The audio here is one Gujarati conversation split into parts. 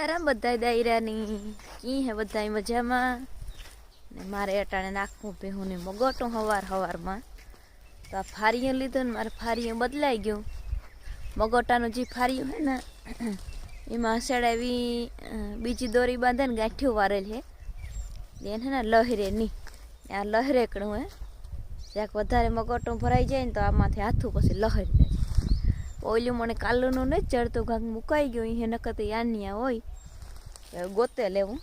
સીતારામ બધા દાયરાની કી હે બધા મજામાં? ને મારે અટાણે નાખવું ભેહું ને મગોટું હવાર હવારમાં. તો આ ફારીઓ લીધું ને મારે ફારીઓ બદલાઈ ગયું. મગોટાનું જે ફાર્યું હે ને, એમાં સડાવી બીજી દોરી બાંધે ને ગાંઠિયું વારેલ છે એને હે ને લહેરે નહીં આ લહેરેકણું હે. જ્યાંક વધારે મગોટું ભરાઈ જાય ને તો આમાંથી હાથું પછી લહેર જાય. ઓલું મને કાલુનું નથી ચડતું, ઘાક મુકાઈ ગયું એ નકર યાનિયા હોય ગોતે લેવું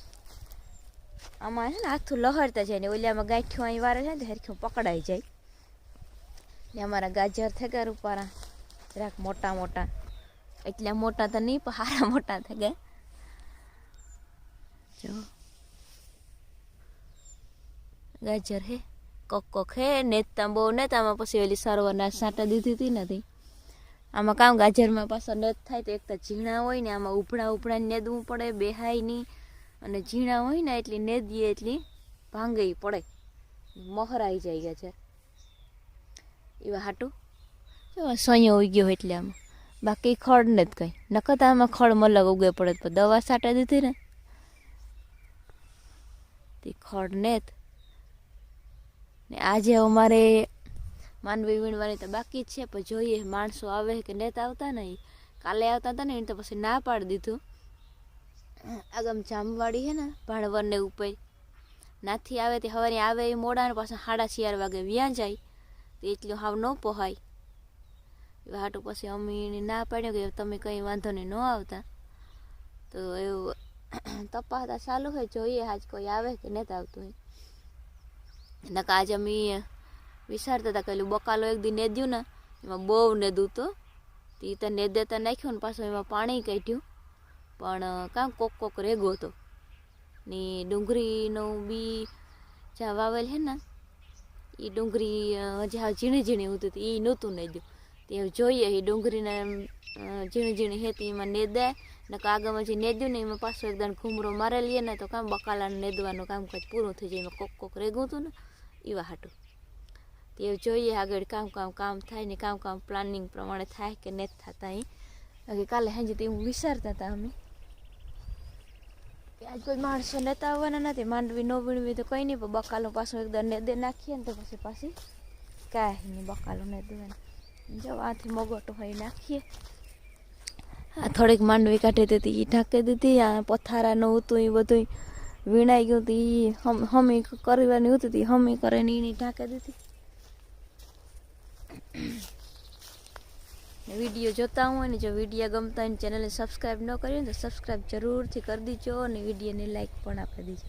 આમાં છે ને આથું લહરતા જાય ને ઓલિયામાં ગાંઠિયું અહીં વારે છે ને, તો પકડાઈ જાય. ને અમારા ગાજર થઈ રૂપારા જરાક મોટા મોટા. એટલે મોટા તો નહીં, પણ હારા મોટા થઈ ગયા જો. ગાજર હે, કોક કોક હે નેતા બહુ નેતામાં પછી ઓલી સર્વના સાટા દીધી હતી નથી આમાં કામ ગાજરમાં પાછો નેત થાય તો એક તો ઝીણા હોય ને આમાં ઉભળા ઉભળા નેદવું પડે, બેહાય નહીં. અને ઝીણા હોય ને એટલી નેદીએ એટલી ભાંગઈ પડે. મહરાઈ જાય ગાજર એવા હાટું. સોયો ઉગ્યો હોય એટલે આમાં. બાકી ખડ ને જ કંઈ. નકર આમાં ખડ મલગ ઉગે પડે તો દવા સાટા દીધી ને. તે ખડ નેત. ને આજે અમારે માંડવી વીણવાની તો બાકી જ છે, પણ જોઈએ માણસો આવે કે નેતા આવતા નહીં. કાલે આવતા હતા ને, એને તો પછી ના પાડી દીધું. આગમ જામવાડી છે ને ભાણવરને ઉપર. નાથી આવે તે હવારે આવે એ મોડા ને પાછા સાડા ચાર વાગે વ્યાં જાય. તો એટલું હાવ ન પહોંચાય હાટું પછી અમીને ના પાડ્યો કે તમે કંઈ વાંધો નહીં, ન આવતા. તો એવું તપાસતા ચાલુ હોય, જોઈએ આજ કોઈ આવે કે નેતા આવતું હોય. નકા આજે અમે વિચારતા હતા કે બકાલો એક દી નેદ્યું ને, એમાં બહુ નેદું તો. તે તો નેદેતા નાખ્યું ને, પાછું એમાં પાણી કાઢ્યું. પણ કામ કોક કોક રેગો હતો. ને ડુંગળીનું બી જ્યાં વાવેલ છે ને એ ડુંગળી જ્યાં ઝીણી ઝીણી હોતી એ નહોતું નેદ્યું. તે જોઈએ એ ડુંગળીને ઝીણી ઝીણી હતી એમાં નેદે ને કાગળમાં જે નેદ્યું ને, એમાં પાછો એકદમ ઘૂમરો મારે લઈએ ને, તો કામ બકાલાને નેદવાનું કામકાજ પૂરું થઈ જાય, એમાં કોક કોક રેગું હતું ને એવા હાટું તે જોઈએ આગળ કામ કામ કામ થાય ને કામ કામ પ્લાનિંગ પ્રમાણે થાય કે નથી થતા બાકી કાલે સાંજે તે હું વિચારતા હતા અમે. આજ કોઈ માણસો નેતા આવવાના નથી માંડવી ન વીણવી તો કંઈ નહીં, પણ બકાલો પાછું એકદમ ને દે નાખીએ ને તો પછી પાછી કાંઈ નહીં, બકાલો ને દેવાનું જો આથી મગોટો હોય નાખીએ. આ થોડીક માંડવી કાઢી દીધી એ ઢાંકી દીધી, આ પથારાનું હતું એ બધું વીણાઈ ગયું હતું એ હમી કરવાની હતી, હમી કરે ને એની ઢાંકી દીધી. વીડિયો જોતા હોય ને જો વીડિયો ગમતા હોય ને ચેનલને સબસ્ક્રાઈબ ન કરી તો સબસ્ક્રાઈબ જરૂરથી કરી દીજો અને વિડીયોને લાઇક પણ આપી દીજો.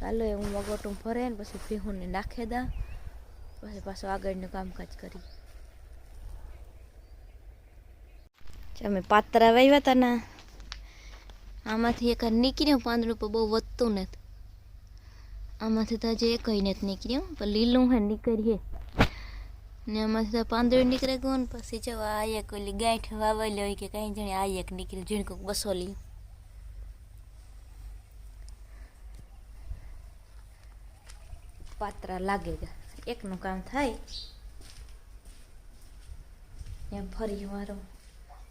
ચાલો એ હું મગોટું ભરે ને પછી ભેહુંને નાખી દા. પછી પાછું આગળનું કામકાજ કરી અમે પાતરા વાવ્યા હતા ને, આમાંથી એક નીકળ્યું, પાંદડું પણ બહુ વધતું નથી. આમાંથી તો હજી એક નથી નીકળ્યું, પણ લીલું હે નીકળીએ. ને આમાંથી તો પાંદડું નીકળે ગયું પછી જો આ એક ઓલી ગાંઠ વાવેલી હોય કે કાંઈ જાણે આ એક નીકળ્યું ઝીણકું બસો લી. પાત્રા લાગે એકનું કામ થાય. એમ ફરી મારો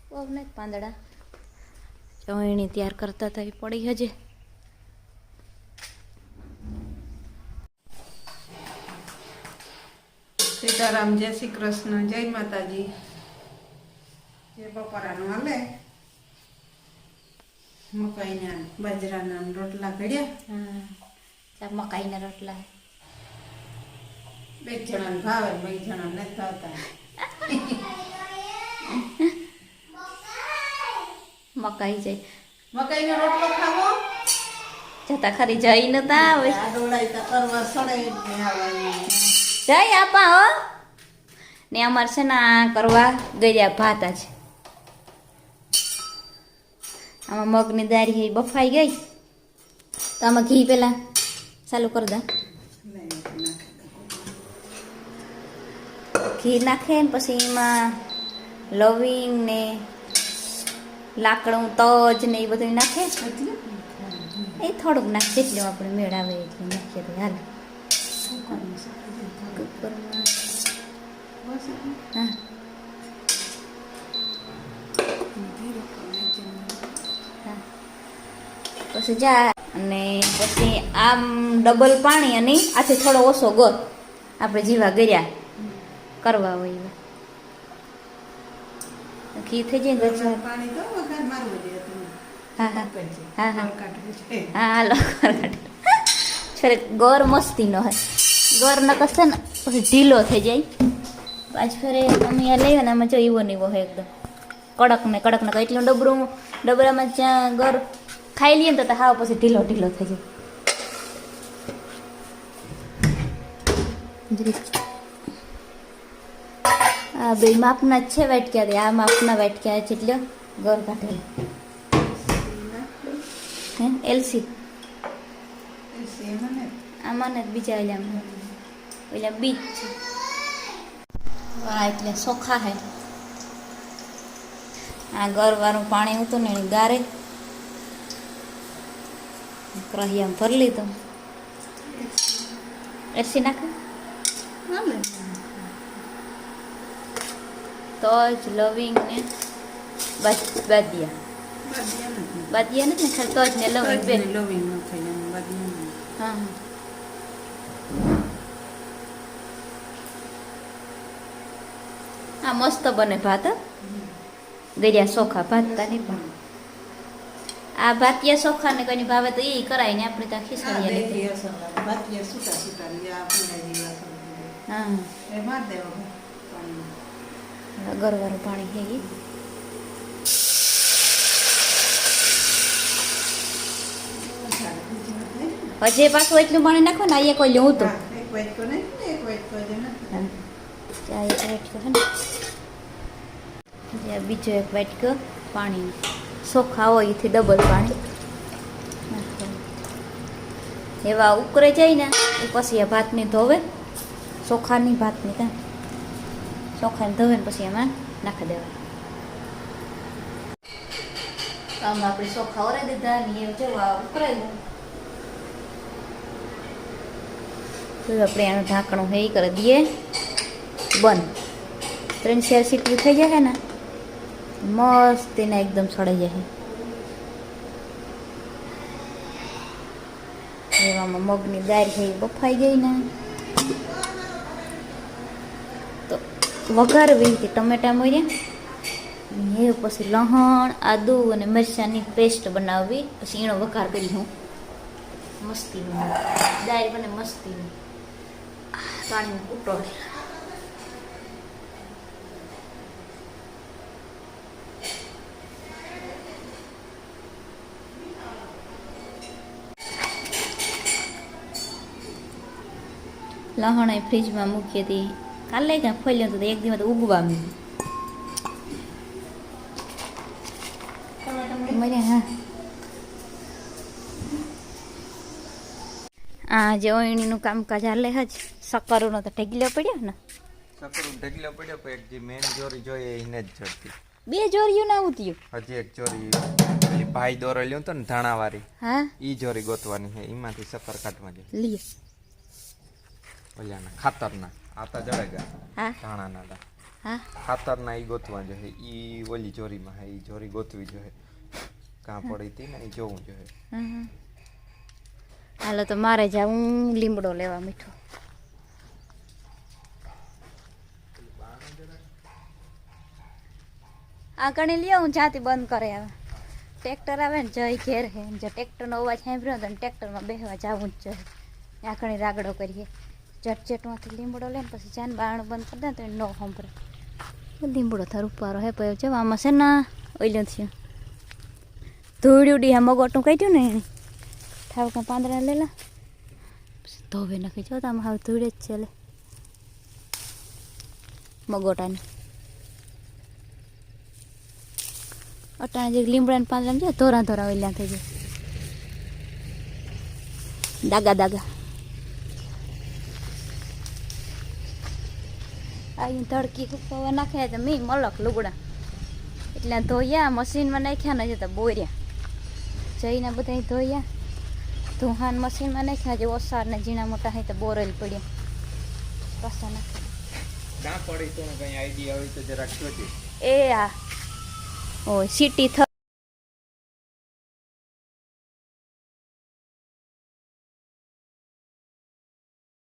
બહુ નહીં પાંદડા. ચવણી તૈયાર કરતા એ પડી હજે. સીતારામ જય શ્રી કૃષ્ણ જય માતાજી. જે બપોરાનું હાલે. મકાઈના બાજરાના રોટલા ઘડ્યા મકાઈના રોટલા. બે જણા ભાવે બે જણા નથી ભાવતા. મકાઈ જાય મકાઈનો રોટલો ખાવો? જતા ખરી જઈ નતા આવે. જય આપા હો. ને અમારે છે ને આ કરવા ગયા ભાત છે આમાં મગની દારી એ બફાઈ ગઈ. તો આમાં ઘી પેલા ચાલુ કરી દે. ઘી નાખે ને પછી એમાં લવિંગ ને લાકડું તજ ને એ બધું નાખે. એ થોડુંક નાખ જેટલું આપણે મેળ આવે એટલું નાખીએ તો હાલ. કુકરમાં હા. જા અને પછી આમ ડબલ પાણી અને આથી થોડો ઓછો ગોત આપણે જીવા ગર્યા કરવા હોય ઘી થઈ જાય ને પાણી તો વઘાર મારવું જોઈએ હા હા. હા, હા. ગોળ કાઢવું છે. હા હાલો છરે ગોર મસ્તી નો હોય. ગોર ન કશે ને પછી ઢીલો થઈ જાય. પાછ ફરે અમે આ લઈએ ને આમાં જો એવો ને હોય એકદમ. કડક ને કડક ને એટલું ડબરું ડબરામાં જ્યાં ઘર ખાઈ લઈએ ને તો હાવ પછી ઢીલો ઢીલો થઈ જાય. આ બે માપના છે વાટક્યા આ માપના વાટક્યા છે એટલે ગોર કાઢેલા. એલસી આમાં ને બીજા ઓલા ઓલા બીચ છે. વાહ એટલે સોખા હે. આ ગરવાળું પાણી હતું ને ગારે. ક્રહિયામાં ભરી લીધું. એસી નાખે તો જ લવિંગ ને બાદ- બાદિયા. બાદિયા નથી. ને ખાલી તજ ને લવિંગ બે. લવિંગ. હા હા. આ મસ્ત બને ભાત. ગળ્યા ચોખા ભાત તાની પણ આ ભાતિયા સોખા ને કોઈની ભાવે તો એ કરાય ને આપણે ત્યાં પાણીમાં. ગરવાનું પાણી છે એ. હજે પાછું એટલું પાણી નાખો ને અહીંયા કોઈ લેવું તો એક વાટકો નહીં એક વાટકો. એક વાટકો બીજો એક વાટકો પાણી. ચોખા હોય એથી ડબલ પાણી. એવા ઉકરે જાય ને, એ પછી આ ભાતની ધોવે. ચોખાની ભાતની કાં? ચોખાની ધોવે ને પછી એમાં નાખી દેવા આમ આપણે ચોખા ઓરે દીધા ને એ જેવા તો આપણે એનું ઢાંકણું હે કરી દઈએ. બંધ. ત્રણ ચાર સીટી થઈ જાય ને મસ્ત એને એકદમ સડાઈ જાય. એવામાં મગની દાળ છે બફાઈ ગઈ ને. તો વઘારવી કે ટમેટા મોર્યા. એ પછી લહણ, આદુ અને મરચાંની પેસ્ટ બનાવવી. પછી એનો વઘાર કરી હું. મસ્તી દાળ બને મસ્તી પાણીનો કૂટો. લહણ ફ્રીજમાં મૂકી હતી કાલે ક્યાં ફોલ્યો તો એક દિવસ ઉગવા મળ્યું હા. આ જે ઓયણીનું કામકાજ હાલે હજ સકરુનો તો ઢગલ્યો પડ્યો ને. સકરું ઢગલ્યો પડ્યો પણ એક જે મેન જોરી જોઈએ એને જ જડતી. બે જોરીયું ના ઉત્યું હજી એક જોરી પેલી ભાઈ દોરો લ્યો તો ને ધાણાવાળી હા? ઈ જોરી ગોતવાની છે એમાંથી સકર કાઢવાની લીએ ઓલાના ખાતરના. આતા તો જડે ગયા હા? ધાણાના તા હા? ખાતરના ઈ ગોતવા જોઈએ ઈ ઓલી ચોરીમાં હે ઈ જોરી ગોતવી જોઈએ કાં પડી હતી ને ઈ જોવું જોઈએ. હાલો તો મારે જાઉં લીમડો લેવા મીઠો. આ કણી લ્યો હું જાતી બંધ કરે હવે. ટ્રેક્ટર આવે ને જઈ ઘેર હે. જો ટ્રેક્ટરનો અવાજ સાંભળ્યો તો ટ્રેક્ટરમાં બેહવા જવું જ જોઈએ આ કણી રાગડો કરીએ. ચટચટમાંથી લીમડો લે ને પછી જાન બારણું બંધ કરી દે તો ન સાંભળે. લીમડો થાર ઉપારો હે પયો. છે આમાં છે ના ઓઈલો થયું. ધોળ્યું ડી આ મગોટું કાઢ્યું ને એને. ઠાવકા પાંદડા લેલા પછી ધોવે નાખી. જો આમાં હવે ધોળે જ છે લે. મગોટાને. અટાણા જે લીમડાને પાંદડા છે ધોરા ધોરા ઓઈલા થઈ જાય. દાગા દાગા. અહીં ધડકી હુકવા નાખ્યા તો મેં મલક લુગડા. એટલે ધોયા મશીનમાં નાખ્યા ને તો બોર્યા. જઈને બધા ધોયા. ધોહાન મશીનમાં નાખ્યા જે ઓસાર ને ઝીણા મોટા હોય તો બોરેલ પડ્યા. પાછા નાખ્યા. એ આ. ઓ સીટી થ